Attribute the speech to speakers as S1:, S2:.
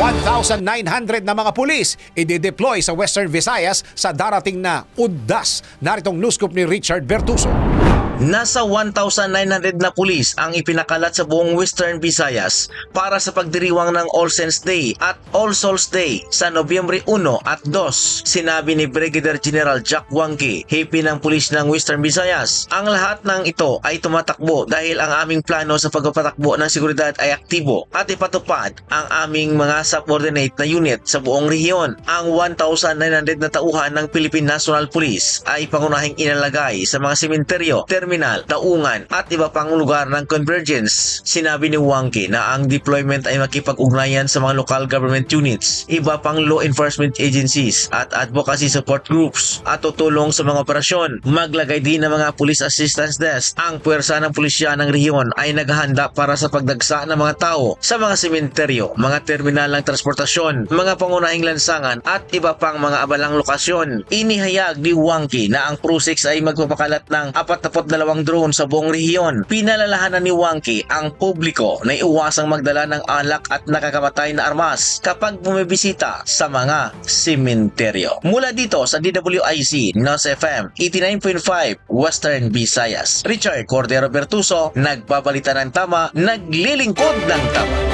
S1: 1,900 na mga pulis i-deploy sa Western Visayas sa darating na UDAS. Naritong news ni Richard Bertuso.
S2: Nasa 1,900 na pulis ang ipinakalat sa buong Western Visayas para sa pagdiriwang ng All Saints Day at All Souls Day sa Nobyembre 1 at 2. Sinabi ni Brigadier General Jack Wangki, hipi ng pulis ng Western Visayas. Ang lahat ng ito ay tumatakbo dahil ang aming plano sa pagpapatakbo ng seguridad ay aktibo at ipatupad ang aming mga subordinate na unit sa buong rehiyon. Ang 1,900 na tauhan ng Philippine National Police ay pangunahing inalagay sa mga sementeryo, terminal, daungan at iba pang lugar ng convergence. Sinabi ni Wangki na ang deployment ay makipag-ugnayan sa mga local government units, iba pang law enforcement agencies at advocacy support groups at tutulong sa mga operasyon. Maglagay din ng mga police assistance desk. Ang puwersa ng pulisya ng rehiyon ay naghahanda para sa pagdagsa ng mga tao sa mga sementeryo, mga terminal ng transportasyon, mga pangunahing lansangan at iba pang mga abalang lokasyon. Inihayag ni Wangki na ang Prusix ay magpapakalat ng 42 drone sa buong rehiyon. Pinalalahanan ni Wangki ang publiko na iwasang magdala ng alak at nakakamatay na armas kapag bumibisita sa mga sementeryo. Mula dito sa DWIC NOS FM 89.5 Western Visayas. Richard Cordero Bertuso, nagbabalita ng tama, naglilingkod ng tama.